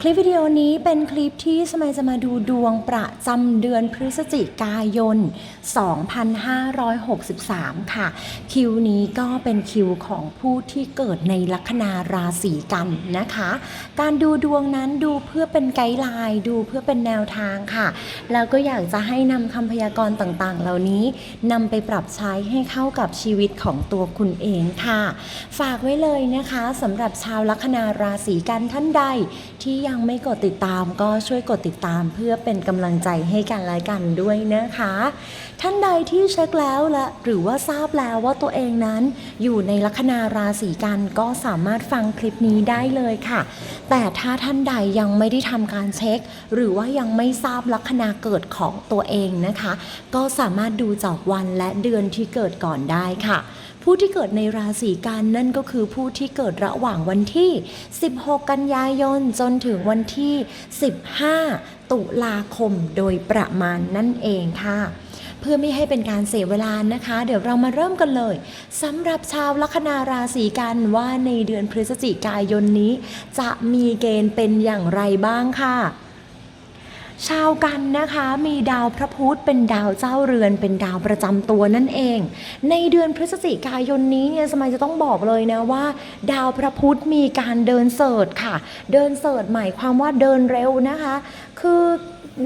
คลิปวิดีโอนี้เป็นคลิปที่สมัยจะมาดูดวงประจำเดือนพฤศจิกายน 2563 ค่ะ คิวนี้ก็เป็นคิวของผู้ที่เกิดในลัคนาราศีกันนะคะ การดูดวงนั้นดูเพื่อเป็นไกด์ไลน์ดูเพื่อเป็นแนวทางค่ะ แล้วก็อยากจะให้นำคำพยากรณ์ต่างๆ เหล่านี้นำไปปรับใช้ให้เข้ากับชีวิตของตัวคุณเองค่ะ ฝากไว้เลยนะคะสำหรับชาวลัคนาราศีกันท่านใดที่ยังไม่กดติดตามก็ช่วยกดติดตามเพื่อเป็นกำลังใจให้กันและกันด้วยนะคะ ท่านใดที่เช็คแล้วและหรือว่าทราบแล้วว่าตัวเองนั้น อยู่ในลัคนาราศีกันก็สามารถฟังคลิปนี้ได้เลยค่ะ แต่ถ้าท่านใดยังไม่ได้ทำการเช็ค หรือว่ายังไม่ทราบลัคนาเกิดของตัวเองนะคะ ก็สามารถดูจากวันและเดือนที่เกิดก่อนได้ค่ะ ผู้ที่เกิดในราศีกันนั่นก็คือผู้ที่เกิดระหว่างวันที่ 16 กันยายนจนถึงวันที่ 15 ตุลาคมโดยประมาณนั่นเองค่ะเพื่อไม่ให้เป็นการเสียเวลานะคะ เดี๋ยวเรามาเริ่มกันเลยสำหรับชาวลัคนาราศีกันว่าในเดือนพฤศจิกายนนี้ จะมีเกณฑ์เป็นอย่างไรบ้างค่ะ ชาวกันนะคะมีดาวพระพุธเป็นดาวเจ้าเรือน เป็นดาวประจำตัวนั่นเอง ในเดือนพฤศจิกายนนี้เนี่ยสมัยจะต้องบอกเลยนะว่า ดาวพระพุธมีการเดินเสิร์ชค่ะ เดินเสิร์ชหมายความว่าเดินเร็วนะคะ คือ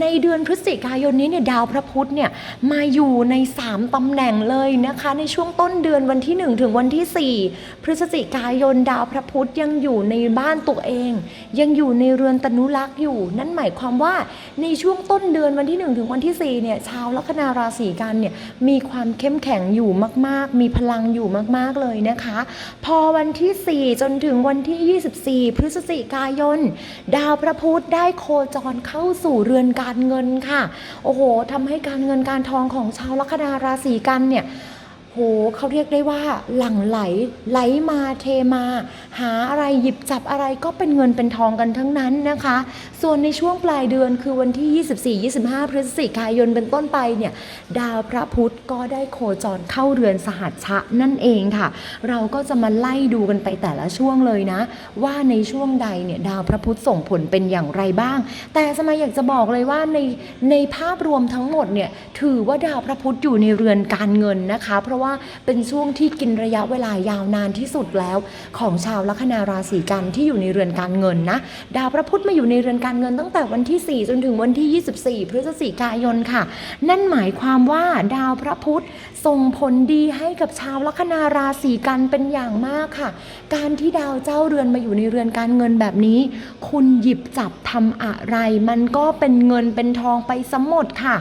ในเดือนพฤศจิกายนนี้เนี่ยดาวพระพุธเนี่ยมาอยู่ใน 3ตำแหน่งเลยนะคะ ในช่วงต้นเดือนวันที่ 1 ถึงวันที่ 4 พฤศจิกายนดาวพระพุธยังอยู่ในบ้านตัวเอง ยังอยู่ในเรือนตนุรักษ์อยู่ นั่นหมายความว่าในช่วงต้นเดือนวันที่ 1 ถึงวันที่ 4 เนี่ยชาวลัคนาราศีกันเนี่ยมีความเข้มแข็งอยู่มาก ๆ มีพลังอยู่มาก ๆ เลยนะคะ พอวันที่ 4 จนถึงวันที่ 24 พฤศจิกายน ดาวพระพุธได้โคจรเข้าสู่เรือนการเงินค่ะ โอ้โหทำให้การเงินการทองของชาวลัคนาราศีกันเนี่ย โหเขาเรียกได้ว่าหลั่งไหลไหลมาเทมา หาอะไรหยิบจับอะไรก็เป็นเงินเป็นทองกันทั้งนั้นนะคะ ส่วนในช่วงปลายเดือนคือวันที่ 24-25 พฤศจิกายนเป็นต้นไปเนี่ยดาวพระพุธก็ได้โคจรเข้าเรือนสหัชชะนั่นเองค่ะ เราก็จะมาไล่ดูกันไปแต่ละช่วงเลยนะ ว่าในช่วงใดเนี่ยดาวพระพุธส่งผลเป็นอย่างไรบ้าง แต่สมัยอยากจะบอกเลยว่าในในภาพรวมทั้งหมดเนี่ยถือว่าดาวพระพุธอยู่ในเรือนการเงินนะคะเพราะว่าเป็นช่วงที่กินระยะเวลายาวนานที่สุดแล้ว ของชาวลัคนาราศีกันที่อยู่ในเรือนการเงินนะ ดาวพระพุธมาอยู่ในเรือนการเงินตั้งแต่วันที่ 4 จนถึงวันที่ 24 พฤศจิกายนค่ะ นั่นหมายความว่าดาวพระพุธส่งผลดีให้กับชาวลัคนาราศีกันเป็นอย่างมากค่ะ การที่ดาวเจ้าเรือนมาอยู่ในเรือนการเงินแบบนี้ คุณหยิบจับทำอะไร มันก็เป็นเงินเป็นทองไปสมหมดค่ะ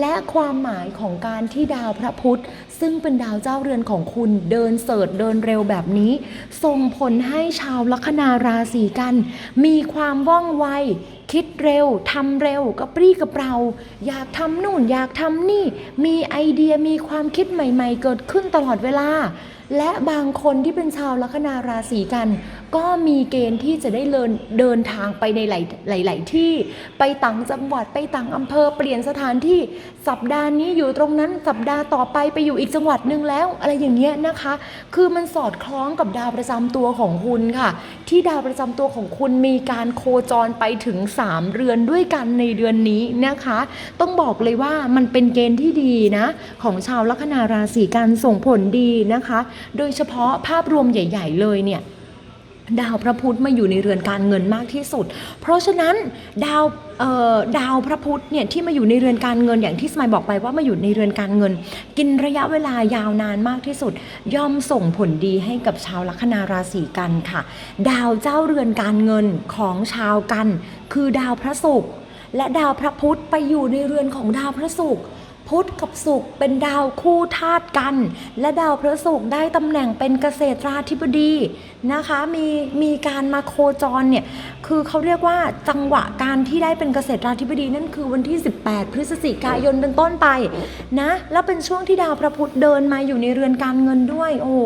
และความหมายของการที่ดาวพระพุธซึ่งเป็นดาวเจ้าเรือนของคุณเดินเสิร์ชเดินเร็วแบบนี้ ส่งผลให้ชาวลัคนาราศีกัน มีความว่องไว คิดเร็วทำเร็วกระปรี้กระเปร่าอยากทำนู่นอยากทำนี่ มีไอเดียมีความคิดใหม่ ๆ เกิดขึ้นตลอดเวลา และบางคนที่เป็นชาวลัคนาราศีกัน ก็มีเกณฑ์ที่จะได้เดินเดินทางไปในหลายหลายๆที่ ไปต่างจังหวัดไปต่างอำเภอเปลี่ยนสถานที่สัปดาห์นี้อยู่ตรงนั้นสัปดาห์ต่อไปไปอยู่อีกจังหวัดหนึ่งแล้ว อะไรอย่างเงี้ยนะคะ คือมันสอดคล้องกับดาวประจำตัวของคุณค่ะ ที่ดาวประจำตัวของคุณมีการโคจรไปถึง 3 เรือนด้วยกันในเดือนนี้นะคะ ต้องบอกเลยว่ามันเป็นเกณฑ์ที่ดีนะ ของชาวลัคนาราศีกันส่งผลดีนะคะโดยเฉพาะภาพรวมใหญ่ ๆ เลยเนี่ยดาวพระพุธมาอยู่ในเรือนการเงินมากที่สุด เพราะฉะนั้นดาวดาวพระพุธเนี่ยที่มาอยู่ในเรือนการเงินอย่างที่สมัยบอกไปว่ามาอยู่ในเรือนการเงิน กินระยะเวลายาวนานมากที่สุด ย่อมส่งผลดีให้กับชาวลัคนาราศีกันค่ะ ดาวเจ้าเรือนการเงินของชาวกัน คือดาวพระศุกร์และดาวพระพุธไปอยู่ในเรือนของดาวพระศุกร์ พุธกับศุกร์เป็นดาวคู่ธาตุกัน และดาวพฤหัสได้ตำแหน่งเป็นเกษตราธิบดีนะคะมีมีการมาโคจรเนี่ยคือเขาเรียกว่าจังหวะการที่ได้เป็นเกษตราธิบดีนั่นคือวันที่ 18 พฤศจิกายนเป็นต้นไปนะแล้วเป็นช่วงที่ดาวพระพุธเดินมาอยู่ในเรือนการเงินด้วยโอ้โห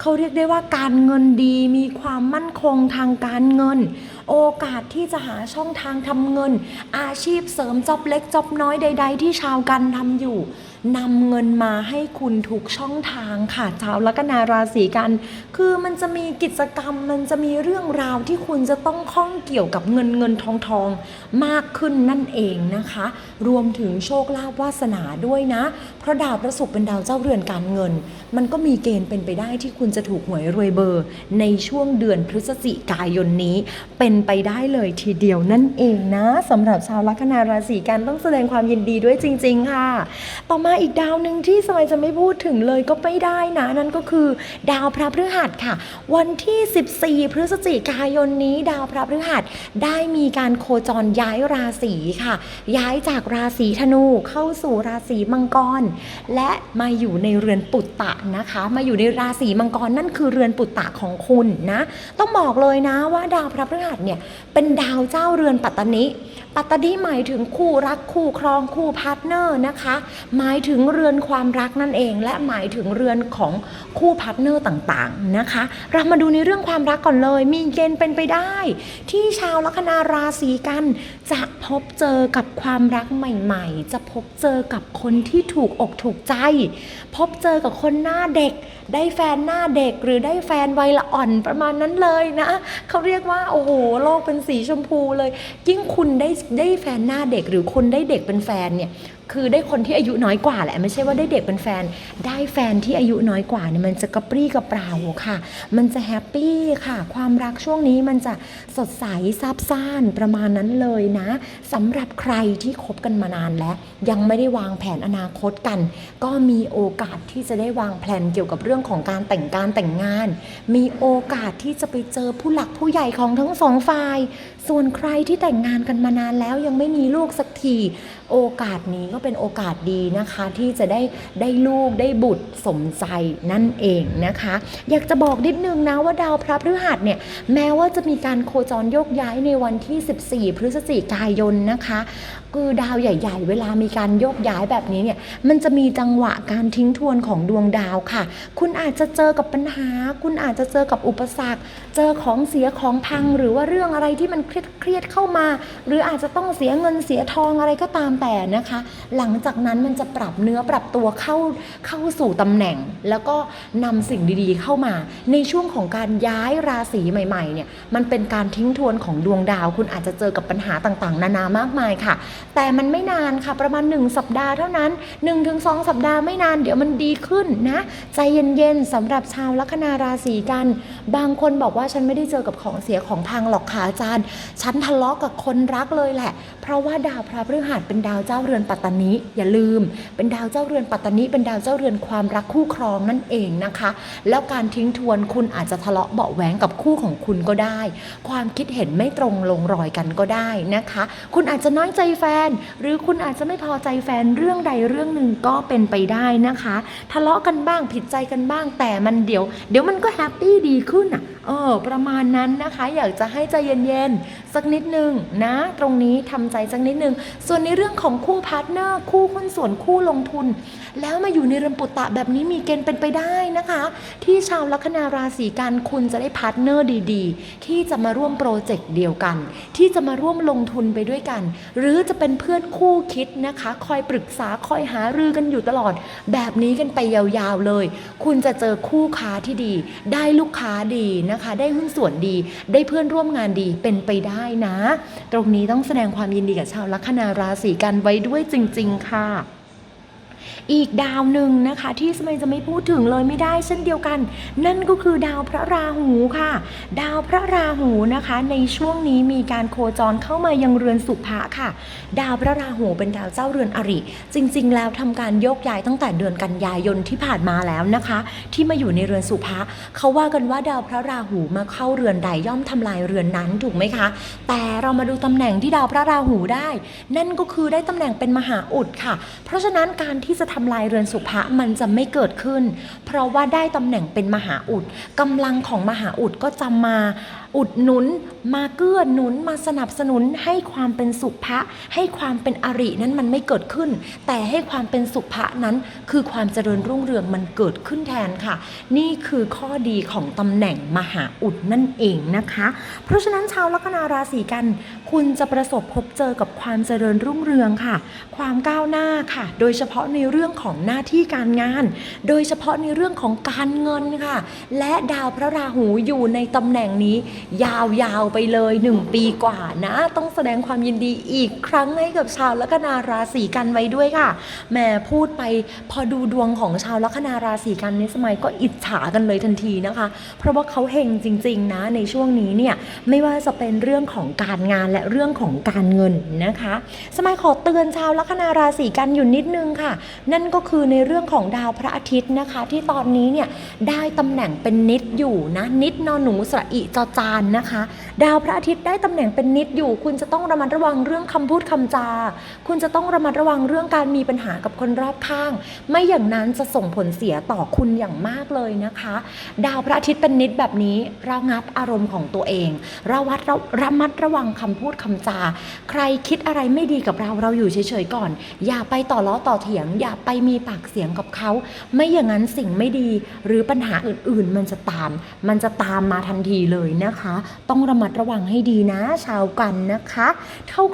เขาเรียกได้ว่าการเงินดีมีความมั่นคงทางการเงิน โอกาสที่จะหาช่องทางทำเงิน อาชีพเสริมจ็อบเล็กจ็อบน้อยใด ๆ ที่ชาวกันทำอยู่ นำเงินมาให้คุณทุกช่องทางค่ะชาวลัคนาราศีกัน คือมันจะมีกิจกรรมมันจะมีเรื่องราวที่คุณจะต้องข้องเกี่ยวกับเงินเงินทองทองมากขึ้นนั่นเองนะคะ รวมถึงโชคลาภวาสนาด้วยนะ เพราะดาวพระศุกร์เป็นดาวเจ้าเรือนการเงิน มันก็มีเกณฑ์เป็นไปได้ที่คุณจะถูกหวยรวยเบอร์ ในช่วงเดือนพฤศจิกายนนี้ เป็นไปได้เลยทีเดียวนั่นเองนะสำหรับชาวลัคนาราศีกันต้องแสดงความยินดีด้วยจริง ๆ ค่ะ ต่อมามาอีกดาวหนึ่งที่สมัยจะไม่พูดถึงเลยก็ไม่ได้นะ นั่นก็คือ ดาวพระพฤหัสค่ะ วันที่ 14 พฤศจิกายนนี้ ดาวพระพฤหัสได้มีการโคจรย้ายราศีค่ะ ย้ายจากราศีธนูเข้าสู่ราศีมังกร และมาอยู่ในเรือนปุตตะนะคะ มาอยู่ในราศีมังกรนั่นคือเรือนปุตตะของคุณนะ ต้องบอกเลยนะว่าดาวพระพฤหัสเนี่ยเป็นดาวเจ้าเรือนปัตตนิปัตตนิหมายถึงคู่รักคู่ครองคู่พาร์ทเนอร์นะคะหมายถึงเรือนความรักนั่นเอง และหมายถึงเรือนของคู่พาร์ทเนอร์ต่างๆนะคะ เรามาดูในเรื่องความรักก่อนเลย มีเกณฑ์เป็นไปได้ ที่ชาวลัคนาราศีกันจะพบเจอกับความรักใหม่ๆ จะพบเจอกับคนที่ถูกอกถูกใจ พบเจอกับคนหน้าเด็ก ได้แฟนหน้าเด็กหรือได้แฟนวัยละอ่อนประมาณนั้นเลยนะเขาเรียกว่าโอ้โหโลกเป็นสีชมพูเลย ยิ่งคุณได้ได้แฟนหน้าเด็กหรือคุณได้เด็กเป็นแฟนเนี่ย คือได้คนที่อายุน้อยกว่าแหละ ไม่ใช่ว่าได้เด็กเป็นแฟน ได้แฟนที่อายุน้อยกว่าเนี่ยมันจะกระปรี้กระเปร่าค่ะ มันจะแฮปปี้ค่ะ ความรักช่วงนี้มันจะสดใสซาบซ่านประมาณนั้นเลยนะสำหรับใครที่คบกันมานานแล้ว ยังไม่ได้วางแผนอนาคตกัน ก็มีโอกาสที่จะได้วางแผนเกี่ยวกับเรื่องของการแต่งการแต่งงาน มีโอกาสที่จะไปเจอผู้หลักผู้ใหญ่ของทั้งสองฝ่าย ส่วนใครที่แต่งงานกันมานานแล้วยังไม่มีลูกสักที โอกาสนี้ก็เป็นโอกาสดีนะคะที่จะได้ได้ลูกได้บุตรสมใจนั่นเองนะคะ อยากจะบอกนิดนึงนะว่าดาวพระพฤหัสเนี่ยแม้ว่าจะมีการโคจรโยกย้ายในวันที่ 14 พฤศจิกายนนะคะคือดาวใหญ่ ๆ เวลามีการโยกย้ายแบบนี้เนี่ยมันจะมีจังหวะการทิ้งทวนของดวงดาวค่ะ คุณอาจจะเจอกับปัญหา คุณอาจจะเจอกับอุปสรรค เจอของเสียของพังหรือว่าเรื่องอะไรที่มันเครียดๆเข้ามา หรืออาจจะต้องเสียเงินเสียทองอะไรก็ตามแต่นะคะหลังจากนั้นมันจะปรับเนื้อปรับตัวเข้าเข้าสู่ตำแหน่ง แล้วก็นำสิ่งดีๆเข้ามา ในช่วงของการย้ายราศีใหม่ๆเนี่ยมันเป็นการทิ้งทวนของดวงดาว คุณอาจจะเจอกับปัญหาต่างๆ นานามากมายค่ะ แต่มันไม่นานค่ะประมาณ 1 สัปดาห์เท่านั้น 1-2 สัปดาห์ไม่นาน เดี๋ยวมันดีขึ้นนะ ใจเย็นๆสำหรับชาวลัคนาราศีกัน บางคนบอกว่าฉันไม่ได้เจอกับของเสียของพังหรอกค่ะอาจารย์ ฉันทะเลาะกับคนรักเลยแหละ เพราะว่าดาวพระพฤหัสเป็นดาวเจ้าเรือนปัตตานอย่าลืม เป็นดาวเจ้าเรือนปัตตานิเป็นดาวเจ้าเรือนความรักคู่ครองนั่นเองนะคะ แล้วการทิ้งทวนคุณอาจจะทะเลาะเบาแหวงกับคู่ของคุณก็ได้ ความคิดเห็นไม่ตรงลงรอยกันก็ได้นะคะ คุณอาจจะน้อยใจแฟน หรือคุณอาจจะไม่พอใจแฟนเรื่องใดเรื่องหนึ่งก็เป็นไปได้นะคะ ทะเลาะกันบ้างผิดใจกันบ้างแต่มันเดี๋ยว เดี๋ยวมันก็แฮปปี้ดีขึ้นอะเออประมาณนั้นนะคะ อยากจะให้ใจเย็นๆสักนิดนึงนะ ตรงนี้ทำใจสักนิดนึง ส่วนในเรื่องของคู่พาร์ทเนอร์คู่หุ้นส่วนคู่ลงทุน แล้วมาอยู่ในเรือนปุตตะแบบนี้มีเกณฑ์เป็นไปได้นะคะ ที่ชาวลัคนาราศีกันคุณจะได้พาร์ทเนอร์ดีๆ ที่จะมาร่วมโปรเจกต์เดียวกัน ที่จะมาร่วมลงทุนไปด้วยกัน หรือจะเป็นเพื่อนคู่คิดนะคะ คอยปรึกษาคอยหารือกันอยู่ตลอด แบบนี้กันไปยาวๆเลย คุณจะเจอคู่ค้าที่ดี ได้ลูกค้าดีนะคะ ได้หุ้นส่วนดี ได้เพื่อนร่วมงานดีเป็นไปได้นะ ตรงนี้ต้องแสดงความยินดีกับชาวลัคนาราศีกันไว้ด้วยจริง ๆ ค่ะ อีกดาวหนึ่งนะคะ ที่สมัยจะไม่พูดถึงเลยไม่ได้เช่นเดียวกัน นั่นก็คือดาวพระราหูค่ะ ดาวพระราหูนะคะ ในช่วงนี้มีการโคจรเข้ามายังเรือนสุภะค่ะ ดาวพระราหูเป็นดาวเจ้าเรือนอริ จริง ๆ แล้วทำการโยกย้ายตั้งแต่เดือนกันยายนที่ผ่านมาแล้วนะคะ ที่มาอยู่ในเรือนสุภะเขาว่ากันว่าดาวพระราหูมาเข้าเรือนใดย่อมทำลายเรือนนั้นถูกไหมคะ แต่เรามาดูตำแหน่งที่ดาวพระราหูได้ นั่นก็คือได้ตำแหน่งเป็นมหาอุดค่ะ เพราะฉะนั้นการที่จะทำลายเรือนสุภะมันจะไม่เกิดขึ้น เพราะว่าได้ตำแหน่งเป็นมหาอุดกำลังของมหาอุดก็จะมาอุดหนุน มาเกื้อหนุนมาสนับสนุนให้ความเป็นสุภะให้ความเป็นอรินั้นมันไม่เกิดขึ้น แต่ให้ความเป็นสุภะนั้นคือความเจริญรุ่งเรืองมันเกิดขึ้นแทนค่ะ นี่คือข้อดีของตำแหน่งมหาอุดนั่นเองนะคะ เพราะฉะนั้นชาวลัคนาราศีกัน คุณจะประสบพบเจอกับความเจริญรุ่งเรืองค่ะ ความก้าวหน้าค่ะ โดยเฉพาะในเรื่องของหน้าที่การงาน โดยเฉพาะในเรื่องของการเงินค่ะ และดาวพระราหูอยู่ในตำแหน่งนี้ ยาวๆไปเลย 1 ปีกว่านะ ต้องแสดงความยินดีอีกครั้งให้กับชาวลัคนาราศีกันไว้ด้วยค่ะแหม่พูดไปพอดูดวงของชาวลัคนาราศีกันในสมัยก็อิจฉากันเลยทันทีนะคะ เพราะว่าเขาเฮงจริง ๆ นะในช่วงนี้เนี่ยไม่ว่าจะเป็นเรื่องของการงานและเรื่องของการเงินนะคะ สมัยขอเตือนชาวลัคนาราศีกันอยู่นิดนึงค่ะ นั่นก็คือในเรื่องของดาวพระอาทิตย์นะคะ ที่ตอนนี้เนี่ยได้ตำแหน่งเป็นนิดอยู่นะนิดนอนหนูสระอิจอจานนะคะ ดาวพระอาทิตย์ได้ตำแหน่งเป็นนิดอยู่ คุณจะต้องระมัดระวังเรื่องคำพูดคำจา คุณจะต้องระมัดระวังเรื่องการมีปัญหากับคนรอบข้าง ไม่อย่างนั้นจะส่งผลเสียต่อคุณอย่างมากเลยนะคะ ดาวพระอาทิตย์เป็นนิดแบบนี้ระงับอารมณ์ของตัวเองระวัดระระมัดระวังคำพูดคำจา ใครคิดอะไรไม่ดีกับเราเราอยู่เฉยๆก่อน อย่าไปต่อล้อต่อเถียง อย่าไปมีปากเสียงกับเขา ไม่อย่างนั้นสิ่งไม่ดีหรือปัญหาอื่นๆ มันจะตาม มันจะตามมาทันทีเลยนะคะ ต้องระมัดระวังให้ดีนะ ชาวกันนะคะ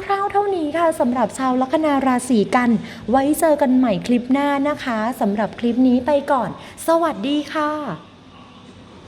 คร่าวๆเท่านี้ค่ะสำหรับชาวลัคนาราศีกัน ไว้เจอกันใหม่คลิปหน้านะคะสำหรับคลิปนี้ไปก่อน สวัสดีค่ะ